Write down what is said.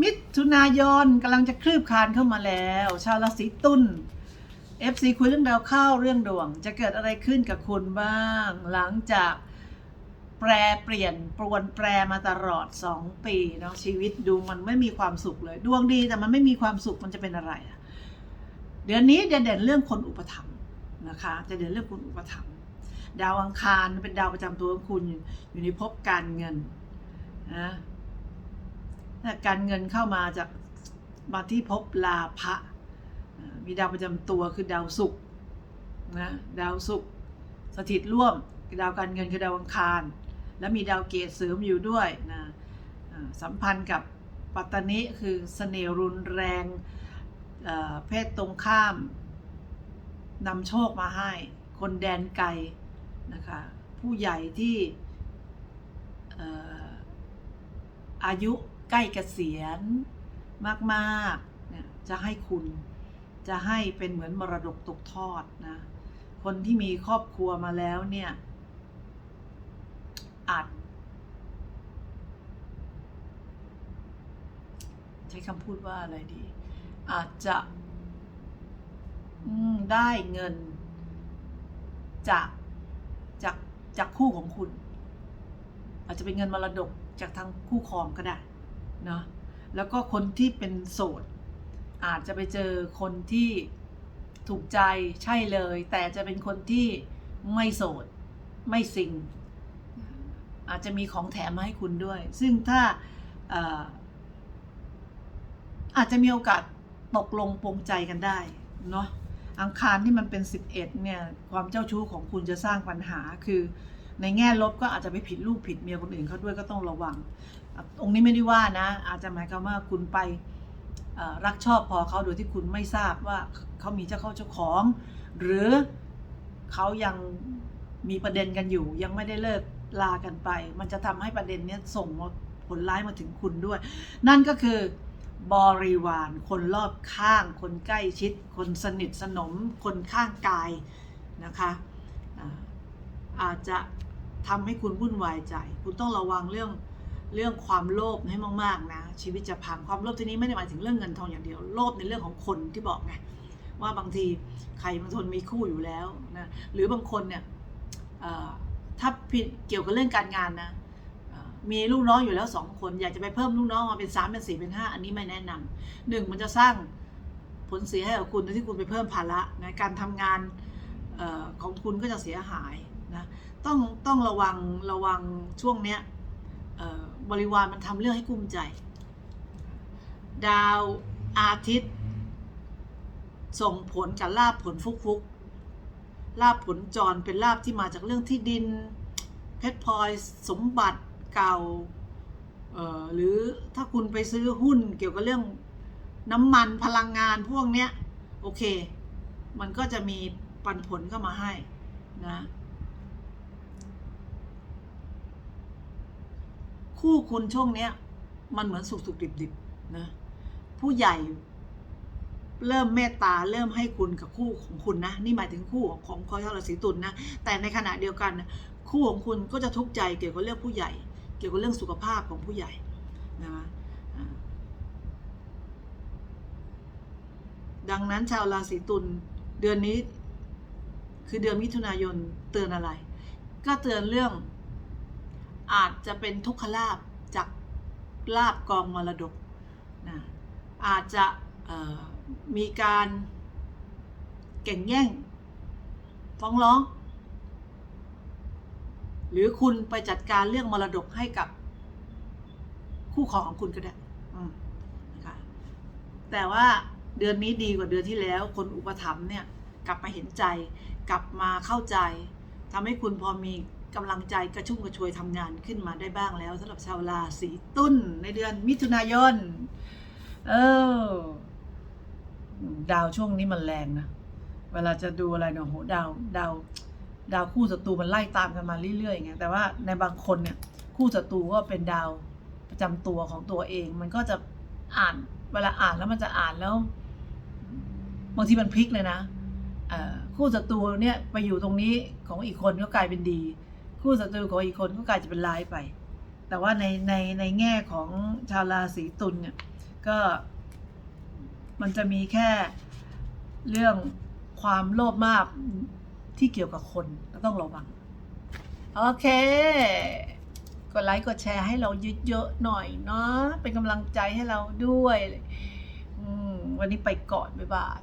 มิถุนายนกำลังจะคลืบคลานเข้ามาแล้ว ชาวราศีตุล FC คุยเรื่องดาวเข้าเรื่องดวง จะเกิดอะไรขึ้นกับคุณบ้าง หลังจากแปรเปลี่ยนปรวนแปรมาตลอด 2 ปีเนาะชีวิตดูมันไม่มีความสุขเลย ดวงดีแต่มันไม่มีความสุขมันจะเป็นอะไร เดือนนี้จะเด่นเรื่องคนอุปถัมภ์นะคะ จะเด่นเรื่องคนอุปถัมภ์ดาวอังคารเป็นดาวประจำตัวของคุณอยู่ในภพการเงินนะ การเงินเข้ามาจากมาที่ภพลาภะมีดาวประจำตัวคือดาวศุกร์นะดาวศุกร์สถิตร่วมดาวการเงินคือดาวอังคาร และมีดาวเกตเสริมอยู่ด้วยนะสัมพันธ์กับปัตตนิคือเสน่ห์รุนแรงเเพศตรงข้ามนำโชคมาให้ คนแดนไกลนะคะผู้ใหญ่ที่อายุ ใกล้เกษียณมากๆเนี่ยจะให้คุณจะให้เป็นเหมือนมรดกตกทอดนะ คนที่มีครอบครัวมาแล้วเนี่ย อาจ ใช้คำพูดว่าอะไรดี อาจจะได้เงิน จากจากจากคู่ของคุณ อาจจะเป็นเงินมรดกจากทางคู่ครองก็ได้ เนาะแล้วก็คนที่เป็นโสด อาจจะไปเจอคนที่ถูกใจใช่เลย แต่จะเป็นคนที่ไม่โสด ไม่สิงอาจจะมีของแถมมาให้คุณด้วย ซึ่งถ้าเอ่ออาจจะมีโอกาสตกลงปรงใจกันได้เนาะอังคารที่มันเป็น 11เนี่ยความเจ้าชู้ของคุณจะสร้างปัญหาคือ ในแง่ลบก็อาจจะไปผิดลูกผิดเมียคนอื่นเขาด้วยก็ต้องระวัง องค์นี้ไม่ได้ว่านะ อาจจะหมายความว่าคุณไปรักชอบพอเขาโดยที่คุณไม่ทราบว่าเขามีเจ้าเข้าเจ้าของ หรือเขายังมีประเด็นกันอยู่ ยังไม่ได้เลิกลากันไป มันจะทำให้ประเด็นนี้ส่งผลร้ายมาถึงคุณด้วย นั่นก็คือบริวาร คนรอบข้าง คนใกล้ชิด คนสนิทสนม คนข้างกายนะคะ อาจจะทำให้คุณวุ่นวายใจ คุณต้องระวังเรื่องเรื่องความโลภให้มากๆนะ ชีวิตจะพังความโลภที่นี้ไม่ได้หมายถึงเรื่องเงินทองอย่างเดียวโลภในเรื่องของคนที่บอกไงว่าบางทีใครบางคนมีคู่อยู่แล้วนะหรือบางคนเนี่ยถ้าเกี่ยวกับเรื่องการงานนะมีลูกน้องอยู่แล้วสองคน อยากจะไปเพิ่มลูกน้องมาเป็นสามเป็นสี่เป็นห้าอันนี้ไม่แนะนำหนึ่งมันจะสร้างผลเสียให้กับคุณโดยที่คุณไปเพิ่มภาระนะการทำงานอของคุณก็จะเสียหาย นะต้องต้องระวังระวังช่วงเนี้ยบริวารมันทำเรื่องให้กุ้มใจ ดาวอาทิตย์ ส่งผลกับลาบผลฟุกฟุกลาบผลจรเป็นลาบที่มาจากเรื่องที่ดิน เพชรพลอยสมบัติเก่าหรือถ้าคุณไปซื้อหุ้นเกี่ยวกับเรื่องน้ำมันพลังงานพวกเนี้ย โอเค มันก็จะมีปันผลเข้ามาให้นะ คู่คุณช่วงเนี้ย มันเหมือนสุกสุกดิบดิบๆนะผู้ใหญ่เริ่มเมตตาเริ่มให้คุณกับคู่ของคุณนะ นี่หมายถึงคู่ของคอยราศีตุลนะแต่ในขณะเดียวกัน คู่ของคุณก็จะทุกข์ใจเกี่ยวกับเรื่องผู้ใหญ่ เกี่ยวกับเรื่องสุขภาพของผู้ใหญ่นะดังนั้นชาวราศีตุลเดือนนี้ คือเดือนมิถุนายนเตือนอะไร ก็เตือนเรื่อง อาจจะเป็นทุกขลาบจากลาบกองมรดกนะอาจจะมีการแก่งแย่ง ฟ้องร้อง หรือคุณไปจัดการเรื่องมรดกให้กับคู่ครองของคุณก็ได้นะคะแต่ว่าเดือนนี้ดีกว่าเดือนที่แล้ว คนอุปถัมภ์เนี่ยกลับมาเห็นใจ กลับมาเข้าใจทำให้คุณพอมี กำลังใจกระชุ่มกระชวยทำงานขึ้นมาได้บ้างแล้วสำหรับชาวราศีตุลในเดือนมิถุนายน เออ ดาวช่วงนี้มันแรงนะเวลาจะดูอะไรเนี่ยโหดาวดาวดาวคู่ศัตรูมันไล่ตามกันมาเรื่อยๆไงแต่ว่าในบางคนเนี่ย คู่ศัตรูก็เป็นดาวประจำตัวของตัวเอง มันก็จะอ่านเวลาอ่านแล้วมันจะอ่านแล้วบางทีมันพลิกเลยนะคู่ศัตรูเนี่ยไปอยู่ตรงนี้ของอีกคนก็กลายเป็นดี คู่ศัตรูของอีกคนก็กลายจะเป็นร้ายไป แต่ว่าในในในแง่ของชาวราศีตุลเนี่ยก็มันจะมีแค่เรื่องความโลภมากที่เกี่ยวกับคนก็ต้องระวัง โอเค กดไลค์กดแชร์ให้เราเยอะๆหน่อยเนาะเป็นกำลังใจให้เราด้วยอืมวันนี้ไปก่อน บ๊ายบาย